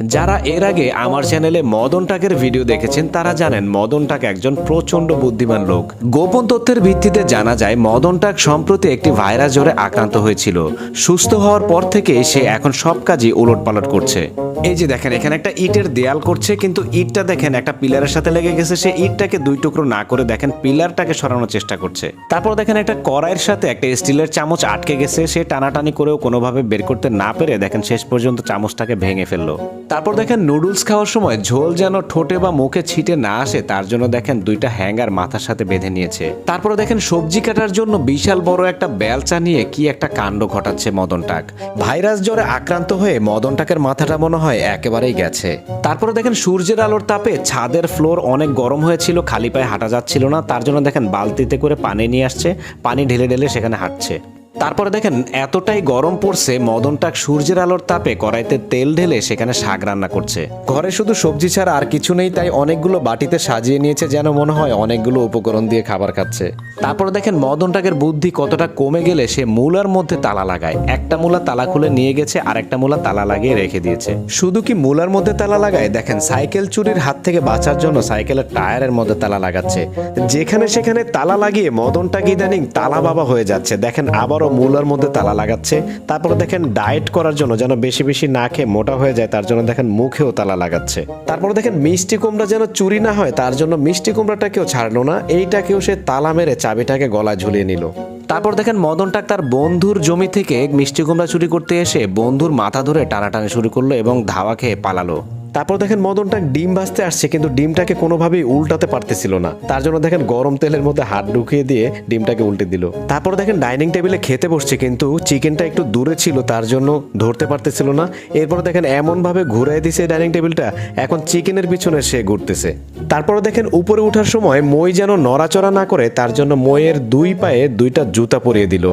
যারা এর আগে আমার চ্যানেলে মদন টাকের ভিডিও দেখেছেন, তারা জানেন মদন টাক একজন প্রচণ্ড বুদ্ধিমান লোক। গোপন তথ্যের ভিত্তিতে জানা যায়, মদন টাক সম্প্রতি একটি ভাইরাস জ্বরে আক্রান্ত হয়েছিল। সুস্থ হওয়ার পর থেকে সে এখন সব কাজই উলট পালট করছে। এই যে দেখেন, এখানে একটা ইটের দেয়াল করছে, কিন্তু ইটটা দেখেন, একটা পিলারের সাথে লেগে গেছে, সে ইটটাকে দুই টুকরো না করে দেখেন, পিলারটাকে সরানোর চেষ্টা করছে। তারপর দেখেন, একটা কড়াইয়ের সাথে একটা স্টিলের চামচ আটকে গেছে, সে টানাটানি করেও কোনোভাবে বের করতে না পেরে দেখেন, শেষ পর্যন্ত চামচটাকে ভেঙে ফেলল। তারপর দেখেন, নুডলস খাওয়ার সময় ঝোল যেন ঠোঁটে বা মুখে ছিটে না আসে, তার জন্য দেখেন, দুইটা হ্যাঙ্গার মাথার সাথে বেঁধে নিয়েছে। তারপরে দেখেন, সবজি কাটার জন্য বিশাল বড় একটা বেলচা নিয়ে কি একটা কাণ্ড ঘটাচ্ছে মদনটাক। ভাইরাস জ্বরে আক্রান্ত হয়ে মদনটাকের মাথাটা মনে হয় একেবারেই গেছে। তারপরে দেখেন সূর্যের আলোর তাপে ছাদের ফ্লোর অনেক গরম হয়েছিল, খালি পায়ে হাঁটা যাচ্ছিল না, তার জন্য দেখেন বালতিতে করে পানি নিয়ে আসছে, পানি ঢেলে ঢেলে সেখানে হাঁটছে। তারপরে দেখেন, এতটাই গরম পড়ছে, মদনটাক সূর্যের আলোর তাপে কড়াইতে তেল ঢেলে সেখানে শাক রান্না করছে। ঘরে শুধু সবজি ছাড়া আর কিছু নেই, তাই অনেকগুলো বাটিতে সাজিয়ে নিয়েছে যেন মনে হয় অনেকগুলো উপকরণ দিয়ে খাবার খাচ্ছে। তারপরে দেখেন, মদনটাকের বুদ্ধি কতটা কমে গেলে সে মূলার মধ্যে তালা লাগায়। একটা মূলা তালা খুলে নিয়ে গেছে আর একটা মূলা তালা লাগিয়ে রেখে দিয়েছে। শুধু কি মূলার মধ্যে তালা লাগায়? দেখেন, সাইকেল চুরির হাত থেকে বাঁচার জন্য সাইকেলের টায়ারের মধ্যে তালা লাগাচ্ছে। যেখানে সেখানে তালা লাগিয়ে মদনটাক ইদানিং তালা বাবা হয়ে যাচ্ছে। দেখেন, আবারও মূলার মধ্যে তালা লাগাচ্ছে। তারপরে দেখেন ডায়েট করার জন্য যেন বেশি বেশি না খেয়ে মোটা হয়ে যায়, তার জন্য দেখেন মুখেও তালা লাগাচ্ছে। তারপরে দেখেন মিষ্টি কুমড়া যেন চুরি না হয়, তার জন্য মিষ্টি কুমড়াটাকেও ছাড়লো না, এইটাকেও সে তালা মেরে চাবিটাকে গলায় ঝুলিয়ে নিল। তারপর দেখেন মদনটাক তার বন্ধুর জমি থেকে মিষ্টি কুমড়া চুরি করতে এসে বন্ধুর মাথা ধরে টানাটানি শুরু করল এবং ধাওয়া খেয়ে পালালো। তারপর দেখেন মদনটা ডিম ভাজতে আসছে, কিন্তু ডিমটাকে কোনোভাবেই উল্টাতে পারতেছিল না। তার জন্য দেখেন গরম তেলের মধ্যে হাত ঢুকিয়ে দিয়ে ডিমটাকে উল্টে দিল। তারপর দেখেন ডাইনিং টেবিলে খেতে বসছে, কিন্তু চিকেনটা একটু দূরে ছিল, তার জন্য ধরতে পারতেছিল না। এরপর দেখেন এমনভাবে ঘুরাই দিছে ডাইনিং টেবিলটা, এখন চিকেনের পিছনে সে ঘুরতেছে। তারপর দেখেন উপরে ওঠার সময় মই যেন নড়াচড়া না করে, তার জন্য মইয়ের দুই পায়ে দুইটা জুতা পরিয়ে দিল।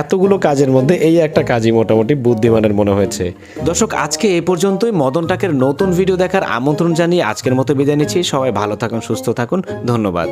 এতগুলো কাজের মধ্যে এই একটা কাজই মোটামুটি বুদ্ধিমানের মনে হয়েছে। দর্শক, আজকে এ পর্যন্তই। মদন টাকের নতুন ভিডিও দেখার আমন্ত্রণ জানিয়ে আজকের মতো বিদায় নিচ্ছি। সবাই ভালো থাকুন সুস্থ থাকুন। ধন্যবাদ।